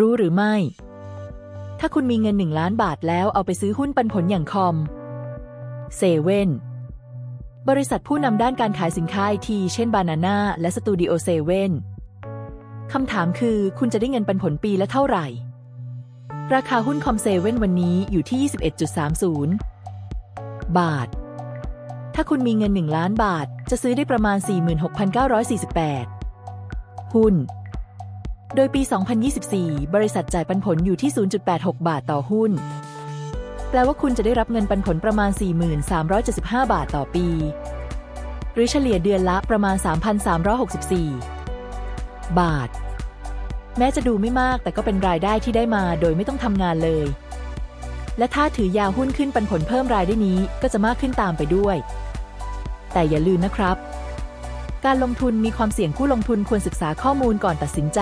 รู้หรือไม่ ถ้าคุณมีเงิน1ล้านบาทแล้วเอาไปซื้อหุ้นปันผลอย่างคอมเซเว่นบริษัทผู้นำด้านการขายสินค้าไอทีเช่นบานาน่าและสตูดิโอเซเว่นคำถามคือคุณจะได้เงินปันผลปีละเท่าไหร่ ราคาหุ้นคอมเซเว่นวันนี้อยู่ที่ 21.30 บาท ถ้าคุณมีเงิน 1 ล้านบาท จะซื้อได้ประมาณ 46,948 หุ้น โดยปี 2024 บริษัทจ่ายปันผลอยู่ที่ 0.86 บาทต่อหุ้น แปลว่าคุณจะได้รับเงินปันผลประมาณ 4375 บาทต่อปี หรือเฉลี่ยเดือนละประมาณ 3,364 บาท แม้จะดูไม่มากแต่ก็เป็นรายได้ที่ได้มาโดยไม่ต้องทำงานเลย และถ้าถือยาวหุ้นขึ้นปันผลเพิ่มรายได้นี้ก็จะมากขึ้นตามไปด้วย แต่อย่าลืมนะครับ การลงทุนมีความเสี่ยงผู้ลงทุนควรศึกษาข้อมูลก่อนตัดสินใจ